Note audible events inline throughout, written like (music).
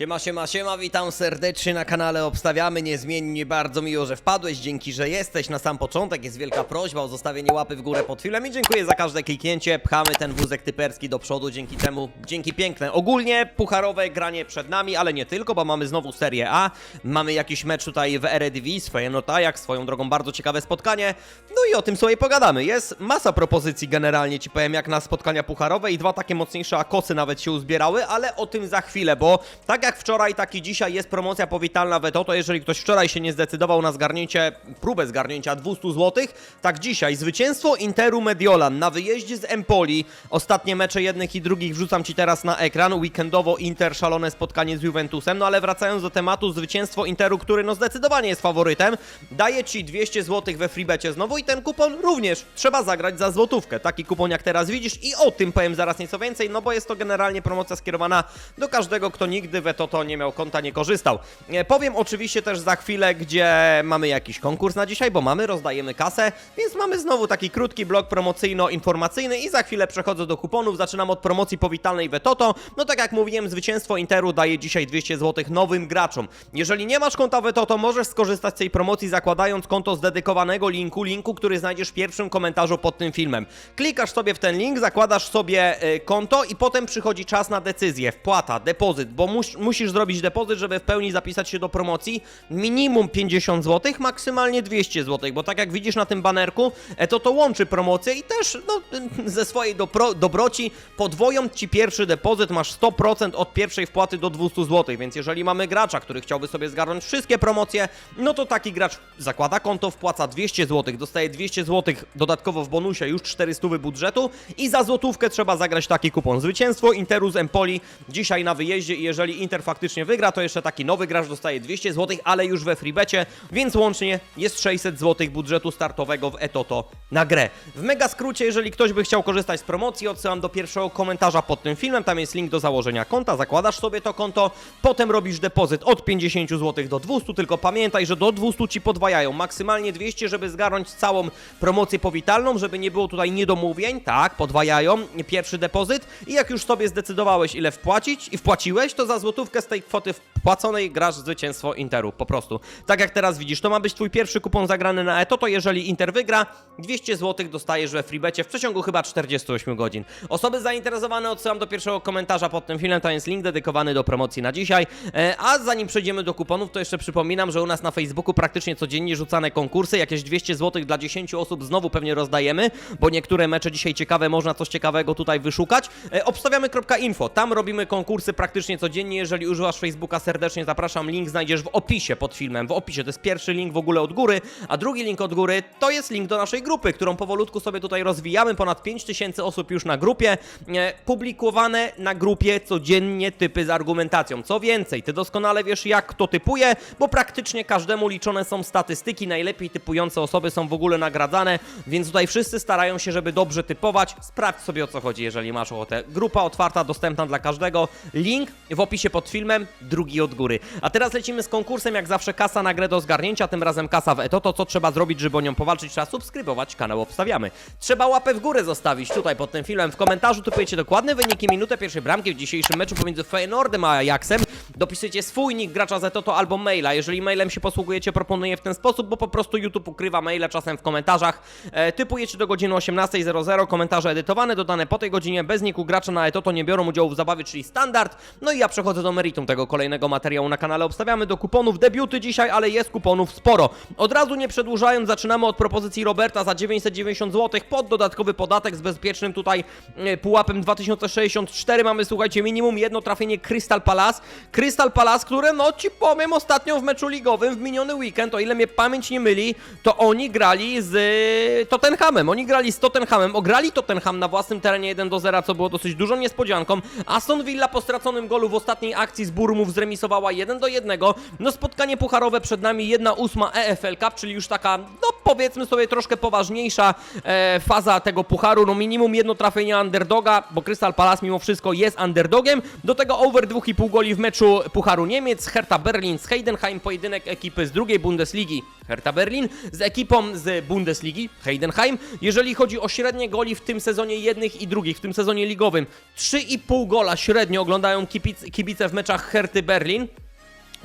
Siema, siema, siema, witam serdecznie na kanale Obstawiamy Niezmiennie. Bardzo miło, że wpadłeś, dzięki, że jesteś. Na sam początek jest wielka prośba o zostawienie łapy w górę pod filmem i dziękuję za każde kliknięcie. Pchamy ten wózek typerski do przodu, dzięki temu, dzięki piękne. Ogólnie pucharowe granie przed nami, ale nie tylko, bo mamy znowu Serię A. Mamy jakiś mecz tutaj w Eredivisie, Feyenoord Ajax, swoją drogą bardzo ciekawe spotkanie. No i o tym sobie pogadamy. Jest masa propozycji generalnie, ci powiem, jak na spotkania pucharowe i dwa takie mocniejsze akosy nawet się uzbierały, ale o tym za chwilę, bo tak jak wczoraj, tak i dzisiaj jest promocja powitalna Veto, to jeżeli ktoś wczoraj się nie zdecydował na zgarnięcie, próbę zgarnięcia 200 zł, tak dzisiaj zwycięstwo Interu Mediolan na wyjeździe z Empoli. Ostatnie mecze jednych i drugich wrzucam Ci teraz na ekran. Weekendowo Inter, szalone spotkanie z Juventusem. No ale wracając do tematu, zwycięstwo Interu, który no zdecydowanie jest faworytem, daje Ci 200 zł we freebecie znowu i ten kupon również trzeba zagrać za złotówkę. Taki kupon jak teraz widzisz i o tym powiem zaraz nieco więcej, no bo jest to generalnie promocja skierowana do każdego, kto nigdy we to nie miał konta, nie korzystał. E, Powiem oczywiście też za chwilę, gdzie mamy jakiś konkurs na dzisiaj, bo mamy, rozdajemy kasę, więc mamy znowu taki krótki blok promocyjno-informacyjny i za chwilę przechodzę do kuponów. Zaczynam od promocji powitalnej Vetoto. No tak jak mówiłem, zwycięstwo Interu daje dzisiaj 200 zł nowym graczom. Jeżeli nie masz konta Vetoto, możesz skorzystać z tej promocji zakładając konto z dedykowanego linku, linku, który znajdziesz w pierwszym komentarzu pod tym filmem. Klikasz sobie w ten link, zakładasz sobie y, konto i potem przychodzi czas na decyzję, wpłata, depozyt, bo mus, musisz zrobić depozyt, żeby w pełni zapisać się do promocji. Minimum 50 zł, maksymalnie 200 zł, bo tak jak widzisz na tym banerku, e, to to łączy promocję i też no, (laughs) ze swojej dopro, dobroci podwoją ci pierwszy depozyt, masz 100% od pierwszej wpłaty do 200 zł, więc jeżeli mamy gracza, który chciałby sobie zgarnąć wszystkie promocje, no to taki gracz zakłada konto, wpłaca 200 zł, dostaje 200 zł dodatkowo w bonusie już 400 budżetu i za złotówkę trzeba zagrać taki kupon. Zwycięstwo Interu z Empoli dzisiaj na wyjeździe i jeżeli Inter faktycznie wygra, to jeszcze taki nowy gracz dostaje 200 zł, ale już we freebecie, więc łącznie jest 600 zł budżetu startowego w Etoto na grę. W mega skrócie, jeżeli ktoś by chciał korzystać z promocji, odsyłam do pierwszego komentarza pod tym filmem, tam jest link do założenia konta, zakładasz sobie to konto, potem robisz depozyt od 50 zł do 200, tylko pamiętaj, że do 200 ci podwajają, maksymalnie 200, żeby zgarnąć całą promocję powitalną, żeby nie było tutaj niedomówień, tak, podwajają pierwszy depozyt i jak już sobie zdecydowałeś ile wpłacić i wpłaciłeś, to za złotówkę z tej kwoty wpłaconej grasz zwycięstwo Interu, po prostu. Tak jak teraz widzisz, to ma być twój pierwszy kupon zagrany na Eto, to jeżeli Inter wygra, 200 zł dostajesz we freebecie w przeciągu chyba 48 godzin. Osoby zainteresowane odsyłam do pierwszego komentarza pod tym filmem, tam jest link dedykowany do promocji na dzisiaj. E, A zanim przejdziemy do kuponów, to jeszcze przypominam, że u nas na Facebooku praktycznie codziennie rzucane konkursy, jakieś 200 zł dla 10 osób znowu pewnie rozdajemy, bo niektóre mecze dzisiaj ciekawe, można coś ciekawego tutaj wyszukać. E, Obstawiamy.info, tam robimy konkursy praktycznie codziennie, jeżeli używasz Facebooka serdecznie zapraszam, link znajdziesz w opisie pod filmem, w opisie, to jest pierwszy link w ogóle od góry, a drugi link od góry to jest link do naszej grupy, którą powolutku sobie tutaj rozwijamy, ponad 5000 osób już na grupie, publikowane na grupie codziennie typy z argumentacją. Co więcej, ty doskonale wiesz jak kto typuje, bo praktycznie każdemu liczone są statystyki, najlepiej typujące osoby są w ogóle nagradzane, więc tutaj wszyscy starają się, żeby dobrze typować. Sprawdź sobie o co chodzi, jeżeli masz ochotę. Grupa otwarta, dostępna dla każdego. Link w opisie pod filmem, drugi od góry. A teraz lecimy z konkursem, jak zawsze kasa na grę do zgarnięcia, tym razem kasa w Eto. To co trzeba zrobić, żeby o nią powalczyć? Trzeba subskrybować kanał Obstawiamy. Trzeba łapę w górę zostawić tutaj pod tym filmem. W komentarzu typujecie dokładne wyniki, minutę pierwszej bramki w dzisiejszym meczu pomiędzy Feyenoordem a Ajaxem. Dopisujecie swój nick gracza z Etoto albo maila. Jeżeli mailem się posługujecie, proponuję w ten sposób, bo po prostu YouTube ukrywa maile czasem w komentarzach. E, typujecie do godziny 18.00, komentarze edytowane, dodane po tej godzinie, bez niku gracza na Etoto nie biorą udziału w zabawie, czyli standard. No i ja przechodzę do meritum tego kolejnego materiału na kanale. Obstawiamy do kuponów debiuty dzisiaj, ale jest kuponów sporo. Od razu nie przedłużając, zaczynamy od propozycji Roberta za 990 zł pod dodatkowy podatek z bezpiecznym tutaj e, pułapem 2064. Mamy, słuchajcie, minimum jedno trafienie Crystal Palace. Crystal Palace, które, no ci powiem, ostatnio w meczu ligowym w miniony weekend, o ile mnie pamięć nie myli, to oni grali z e, Tottenhamem. Oni grali z Tottenhamem, ograli Tottenham na własnym terenie 1 do 0, co było dosyć dużą niespodzianką. Aston Villa po straconym golu w ostatniej akcji z Burmów zremisowała 1 do 1. No spotkanie pucharowe przed nami, 1 ósma EFL Cup, czyli już taka, no powiedzmy sobie troszkę poważniejsza e, faza tego pucharu. No minimum jedno trafienie underdoga, bo Crystal Palace mimo wszystko jest underdogiem. Do tego over 2,5 goli w meczu Pucharu Niemiec, Hertha Berlin z Heidenheim, pojedynek ekipy z drugiej Bundesligi Hertha Berlin z ekipą z Bundesligi, Heidenheim. Jeżeli chodzi o średnie goli w tym sezonie jednych i drugich, w tym sezonie ligowym, 3,5 gola średnio oglądają kibic, kibice w meczach Herty Berlin.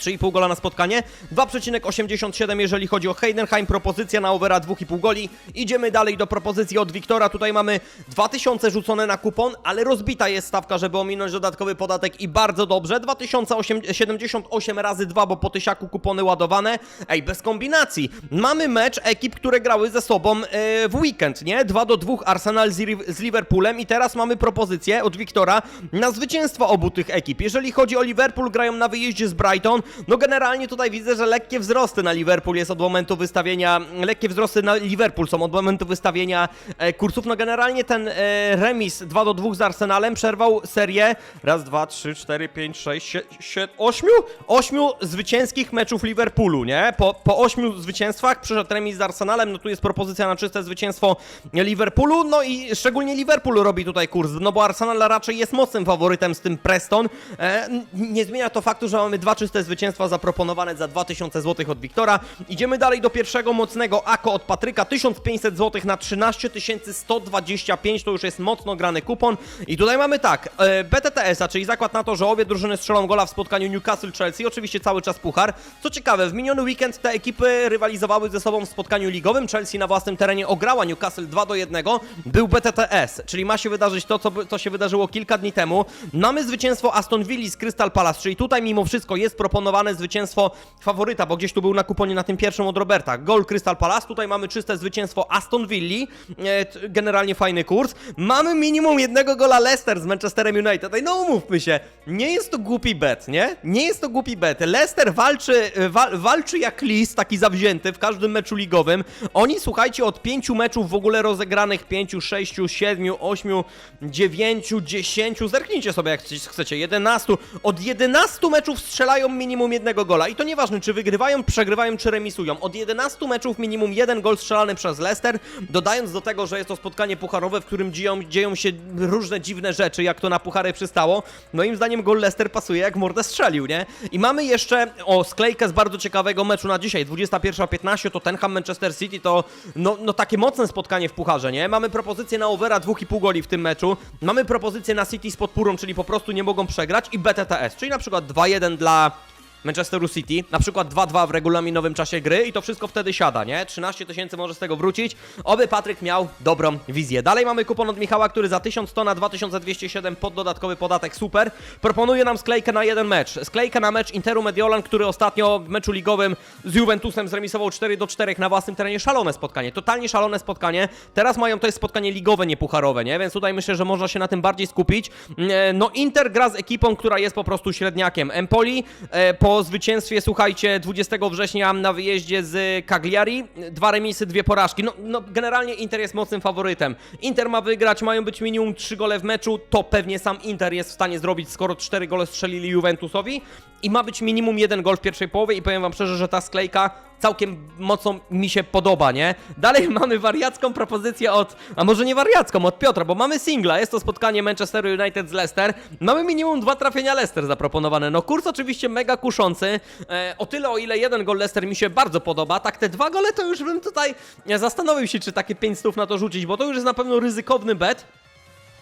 3,5 gola na spotkanie, 2,87 jeżeli chodzi o Heidenheim, propozycja na overa 2,5 goli. Idziemy dalej do propozycji od Wiktora, tutaj mamy 2000 rzucone na kupon, ale rozbita jest stawka, żeby ominąć dodatkowy podatek i bardzo dobrze, 2078 razy 2, bo po tysiaku kupony ładowane, ej, bez kombinacji. Mamy mecz ekip, które grały ze sobą e, w weekend, nie? 2 do 2 Arsenal z, z Liverpoolem i teraz mamy propozycję od Wiktora na zwycięstwo obu tych ekip. Jeżeli chodzi o Liverpool, grają na wyjeździe z Brighton, no generalnie tutaj widzę, że lekkie wzrosty na Liverpool jest od momentu wystawienia, lekkie wzrosty na Liverpool są od momentu wystawienia e, kursów, no generalnie ten e, remis 2 do 2 z Arsenalem przerwał serię. Raz, dwa, trzy, cztery, pięć, sześć, siedem, ośmiu, ośmiu zwycięskich meczów Liverpoolu, nie? Po, po ośmiu zwycięstwach przyszedł remis z Arsenalem, no tu jest propozycja na czyste zwycięstwo Liverpoolu, no i szczególnie Liverpool robi tutaj kurs, no bo Arsenal raczej jest mocnym faworytem z tym Preston. E, nie zmienia to faktu, że mamy dwa czyste zwycięstwa zaproponowane za 2000 zł od Wiktora. Idziemy dalej do pierwszego mocnego AKO od Patryka, 1500 zł na 13 125, to już jest mocno grany kupon. I tutaj mamy tak, e, BTTS-a, czyli zakład na to, że obie drużyny strzelą gola w spotkaniu Newcastle-Chelsea, oczywiście cały czas puchar. Co ciekawe, w miniony weekend te ekipy rywalizowały ze sobą w spotkaniu ligowym, Chelsea na własnym terenie ograła Newcastle 2 do 1, był BTTS, czyli ma się wydarzyć to, co, co się wydarzyło kilka dni temu. Mamy zwycięstwo Aston Villa z Crystal Palace, czyli tutaj mimo wszystko jest zwycięstwo faworyta, bo gdzieś tu był na kuponie na tym pierwszym od Roberta. Gol Crystal Palace, tutaj mamy czyste zwycięstwo Aston Villa, e, generalnie fajny kurs. Mamy minimum jednego gola Leicester z Manchesterem United. No umówmy się, nie jest to głupi bet, nie? Nie jest to głupi bet. Leicester walczy, e, wa, walczy jak lis, taki zawzięty w każdym meczu ligowym. Oni, słuchajcie, od pięciu meczów w ogóle rozegranych, pięciu, sześciu, siedmiu, ośmiu, dziewięciu, dziesięciu, zerknijcie sobie jak chcecie, 11. Od 11 meczów strzelają minimum jednego gola. I to nieważne, czy wygrywają, przegrywają, czy remisują. Od 11 meczów minimum jeden gol strzelany przez Leicester, dodając do tego, że jest to spotkanie pucharowe, w którym dzieją, dzieją się różne dziwne rzeczy, jak to na puchary przystało. Moim zdaniem gol Leicester pasuje jak mordę strzelił, nie? I mamy jeszcze, o, sklejkę z bardzo ciekawego meczu na dzisiaj, 21.15, Tottenham Manchester City, to no, no takie mocne spotkanie w pucharze, nie? Mamy propozycję na overa 2,5 goli w tym meczu, mamy propozycję na City z podpórą, czyli po prostu nie mogą przegrać i BTTS, czyli na przykład 2-1 dla Manchesteru City, na przykład 2-2 w regulaminowym czasie gry i to wszystko wtedy siada, nie? 13 tysięcy może z tego wrócić, oby Patryk miał dobrą wizję. Dalej mamy kupon od Michała, który za 1100 na 2207 pod dodatkowy podatek, super. Proponuje nam sklejkę na jeden mecz. Sklejkę na mecz Interu Mediolan, który ostatnio w meczu ligowym z Juventusem zremisował 4 do 4 na własnym terenie. Szalone spotkanie, totalnie szalone spotkanie. Teraz mają, to jest spotkanie ligowe, nie pucharowe, nie? Więc tutaj myślę, że można się na tym bardziej skupić. E, No Inter gra z ekipą, która jest po prostu średniakiem. Empoli e, po zwycięstwie, słuchajcie, 20 września na wyjeździe z Cagliari, dwa remisy, dwie porażki. No, no generalnie Inter jest mocnym faworytem. Inter ma wygrać, mają być minimum 3 gole w meczu, to pewnie sam Inter jest w stanie zrobić, skoro 4 gole strzelili Juventusowi i ma być minimum jeden gol w pierwszej połowie i powiem wam szczerze, że ta sklejka całkiem mocno mi się podoba, nie? Dalej (laughs) mamy wariacką propozycję od, a może nie wariacką, od Piotra, bo mamy singla, jest to spotkanie Manchesteru United z Leicester, mamy minimum dwa trafienia Leicester zaproponowane, no kurs oczywiście mega kuszący, e, o tyle o ile jeden gol Leicester mi się bardzo podoba, tak te dwa gole to już bym tutaj zastanowił się, czy takie 5 stów na to rzucić, bo to już jest na pewno ryzykowny bet,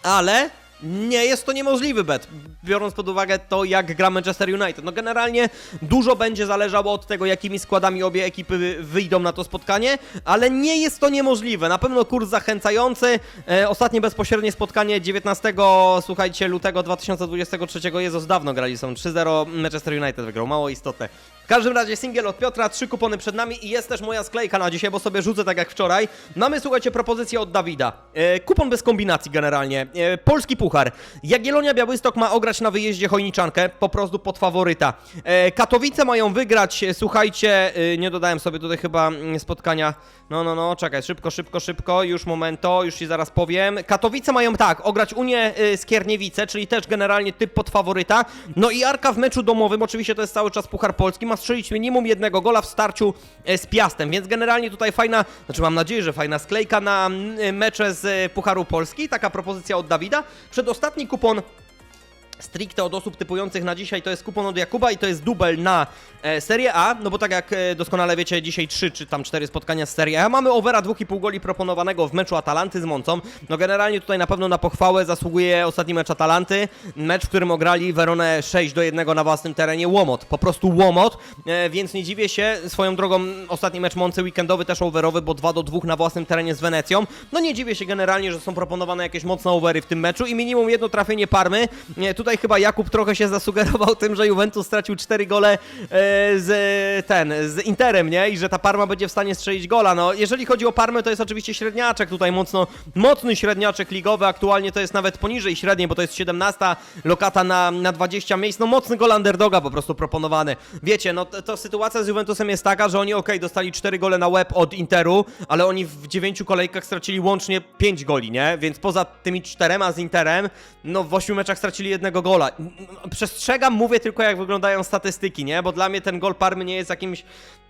ale nie jest to niemożliwy bet, biorąc pod uwagę to, jak gra Manchester United. No generalnie dużo będzie zależało od tego, jakimi składami obie ekipy wyjdą na to spotkanie, ale nie jest to niemożliwe. Na pewno kurs zachęcający. E, ostatnie bezpośrednie spotkanie 19, słuchajcie, lutego 2023 Jezus dawno grali, są 3-0 Manchester United wygrał, mało istotne. Każdym razie singiel od Piotra, trzy kupony przed nami i jest też moja sklejka na dzisiaj, bo sobie rzucę tak jak wczoraj. Mamy, słuchajcie, propozycję od Dawida. E, kupon bez kombinacji generalnie. E, polski puchar. Jagiellonia Białystok ma ograć na wyjeździe Chojniczankę, po prostu pod faworyta. E, Katowice mają wygrać, e, słuchajcie, e, nie dodałem sobie tutaj chyba mm, spotkania. No, no, no, czekaj, szybko, szybko, szybko, już momento, już ci zaraz powiem. Katowice mają tak, ograć Unię y, Skierniewice, czyli też generalnie typ pod faworyta. No i Arka w meczu domowym, oczywiście to jest cały czas Puchar Polski, ma strzelić minimum jednego gola w starciu e, z Piastem, więc generalnie tutaj fajna, znaczy mam nadzieję, że fajna sklejka na mm, mecze z e, Pucharu Polski, taka propozycja od Dawida. Przedostatni kupon stricte od osób typujących na dzisiaj to jest kupon od Jakuba i to jest dubel na e, Serię A, no bo tak jak e, doskonale wiecie, dzisiaj 3 czy tam 4 spotkania z Serie A. Mamy overa 2,5 goli proponowanego w meczu Atalanty z Moncą. No generalnie tutaj na pewno na pochwałę zasługuje ostatni mecz Atalanty, mecz, w którym ograli Veronę 6 do 1 na własnym terenie Łomot. Po prostu Łomot, e, więc nie dziwię się, swoją drogą ostatni mecz Moncy weekendowy też overowy, bo 2 do 2 na własnym terenie z Wenecją. No nie dziwię się generalnie, że są proponowane jakieś mocne overy w tym meczu i minimum jedno trafienie Parmy. E, Tutaj chyba Jakub trochę się zasugerował tym, że Juventus stracił 4 gole e, z ten, z Interem, nie? I że ta Parma będzie w stanie strzelić gola. No, jeżeli chodzi o Parmę, to jest oczywiście średniaczek tutaj mocno, mocny średniaczek ligowy. Aktualnie to jest nawet poniżej średniej, bo to jest 17 lokata na, na 20 miejsc. No mocny gol underdoga po prostu proponowany. Wiecie, no to, to sytuacja z Juventusem jest taka, że oni okej, dostali 4 gole na łeb od Interu, ale oni w 9 kolejkach stracili łącznie 5 goli, nie? Więc poza tymi czterema z Interem, no w 8 meczach stracili jednego gola. Przestrzegam, mówię tylko jak wyglądają statystyki, nie? Bo dla mnie ten gol Parmy nie jest jakimś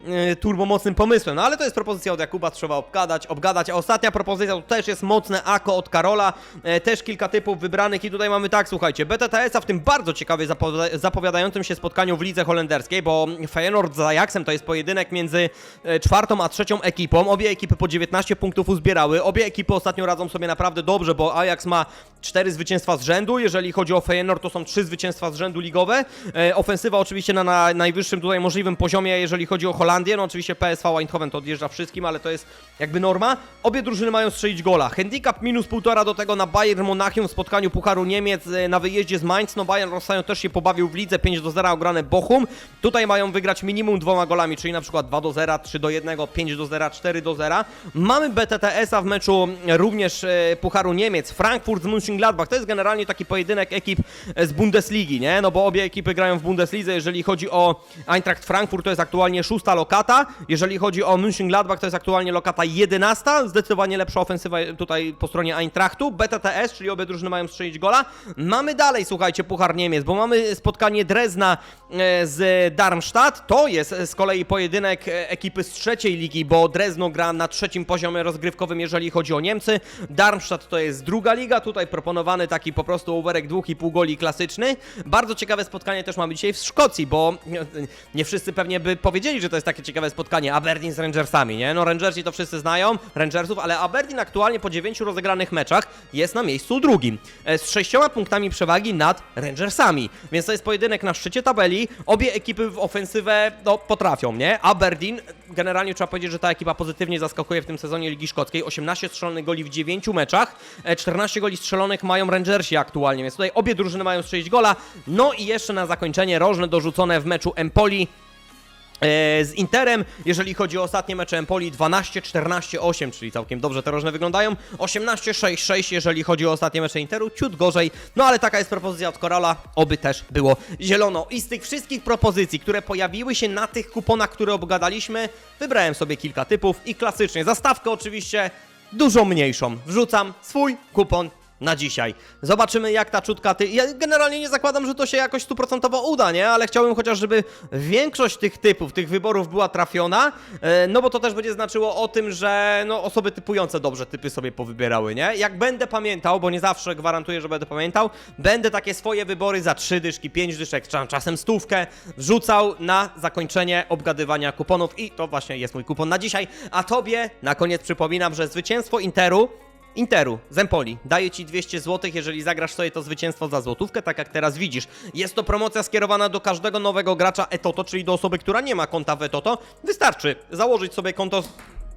yy, turbomocnym pomysłem. No ale to jest propozycja od Jakuba, trzeba obgadać, obgadać. A ostatnia propozycja to też jest mocne Ako od Karola. E, też kilka typów wybranych i tutaj mamy tak, słuchajcie, BTTS-a w tym bardzo ciekawie zapowi- zapowiadającym się spotkaniu w lidze holenderskiej, bo Feyenoord z Ajaxem to jest pojedynek między e, czwartą a trzecią ekipą. Obie ekipy po 19 punktów uzbierały. Obie ekipy ostatnio radzą sobie naprawdę dobrze, bo Ajax ma 4 zwycięstwa z rzędu. Jeżeli chodzi o Feyenoord, to są 3 zwycięstwa z rzędu ligowe. E, ofensywa oczywiście na, na najwyższym tutaj możliwym poziomie, jeżeli chodzi o Holandię. No oczywiście PSV Eindhoven to odjeżdża wszystkim, ale to jest jakby norma. Obie drużyny mają strzelić gola. Handicap minus 1,5 do tego na Bayern Monachium w spotkaniu Pucharu Niemiec e, na wyjeździe z Mainz. No Bayern ostatnio też się pobawił w lidze 5 do 0 ograne Bochum. Tutaj mają wygrać minimum dwoma golami, czyli na przykład 2 do 0, 3 do 1, 5 do 0, 4 do 0. Mamy BTTS-a w meczu również e, Pucharu Niemiec. Frankfurt z Mönchengladbach. To jest generalnie taki pojedynek ekip z Bundesligi, nie? No bo obie ekipy grają w Bundeslidze. Jeżeli chodzi o Eintracht Frankfurt, to jest aktualnie szósta lokata. Jeżeli chodzi o Mönchengladbach, to jest aktualnie lokata 11. Zdecydowanie lepsza ofensywa tutaj po stronie Eintrachtu. BTTS, czyli obie drużyny mają strzelić gola. Mamy dalej, słuchajcie, Puchar Niemiec, bo mamy spotkanie Drezna e, z Darmstadt. To jest z kolei pojedynek e, ekipy z trzeciej ligi, bo Drezno gra na trzecim poziomie rozgrywkowym, jeżeli chodzi o Niemcy. Darmstadt to jest druga liga. Tutaj proponowany taki po prostu overek 2,5 goli klasyczny. Bardzo ciekawe spotkanie też mamy dzisiaj w Szkocji, bo (laughs) nie wszyscy pewnie by powiedzieli, że to jest takie ciekawe spotkanie. Aberdeen z Rangersami, nie? No Rangersi to wszyscy znają, Rangersów, ale Aberdeen aktualnie po dziewięciu rozegranych meczach jest na miejscu drugim. e, Z sześcioma punktami przewagi nad Rangersami. Więc to jest pojedynek na szczycie tabeli. Obie ekipy w ofensywę no, potrafią, nie? Aberdeen, generalnie trzeba powiedzieć, że ta ekipa pozytywnie zaskakuje w tym sezonie Ligi Szkockiej. 18 strzelonych goli w 9 meczach, e, 14 goli strzelonych mają Rangersi aktualnie, więc tutaj obie drużyny mają strzelić gola. No i jeszcze na zakończenie rożne dorzucone w meczu Empoli E, z Interem, jeżeli chodzi o ostatnie mecze Empoli 12-14-8, czyli całkiem dobrze te różne wyglądają. 18-6-6, jeżeli chodzi o ostatnie mecze Interu, ciut gorzej. No ale taka jest propozycja od Korala, oby też było zielono. I z tych wszystkich propozycji, które pojawiły się na tych kuponach, które obgadaliśmy, wybrałem sobie kilka typów i klasycznie zastawkę oczywiście dużo mniejszą. Wrzucam swój kupon na dzisiaj. Zobaczymy jak ta czutka ty... Ja generalnie nie zakładam, że to się jakoś stuprocentowo uda, nie? Ale chciałbym chociaż, żeby większość tych typów, tych wyborów była trafiona, e, no bo to też będzie znaczyło o tym, że no, osoby typujące dobrze typy sobie powybierały, nie? Jak będę pamiętał, bo nie zawsze gwarantuję, że będę pamiętał, będę takie swoje wybory za trzy dyszki, pięć dyszek, czas- czasem stówkę wrzucał na zakończenie obgadywania kuponów i to właśnie jest mój kupon na dzisiaj. A tobie na koniec przypominam, że zwycięstwo Interu Interu, z Empoli. Daję ci 200 zł, jeżeli zagrasz sobie to zwycięstwo za złotówkę, tak jak teraz widzisz. Jest to promocja skierowana do każdego nowego gracza Etoto, czyli do osoby, która nie ma konta w Etoto. Wystarczy założyć sobie konto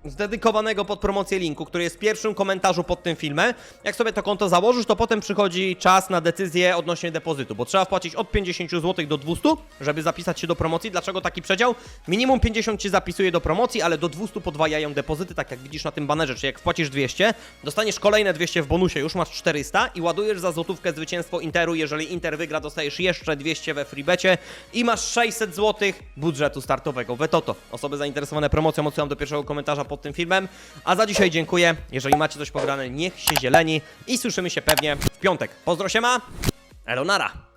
zdedykowanego pod promocję linku, który jest w pierwszym komentarzu pod tym filmem. Jak sobie to konto założysz, to potem przychodzi czas na decyzję odnośnie depozytu, bo trzeba wpłacić od 50 zł do 200, żeby zapisać się do promocji. Dlaczego taki przedział? Minimum 50 ci zapisuje do promocji, ale do 200 podwajają depozyty, tak jak widzisz na tym banerze, czyli jak wpłacisz 200, dostaniesz kolejne 200 w bonusie, już masz 400 i ładujesz za złotówkę zwycięstwo Interu. Jeżeli Inter wygra, dostajesz jeszcze 200 we freebecie i masz 600 zł budżetu startowego w Etoto. Osoby zainteresowane promocją odsyłam do pierwszego komentarza pod tym filmem. A za dzisiaj dziękuję. Jeżeli macie coś pograne, niech się zieleni i słyszymy się pewnie w piątek. Pozdro się ma. Elonara.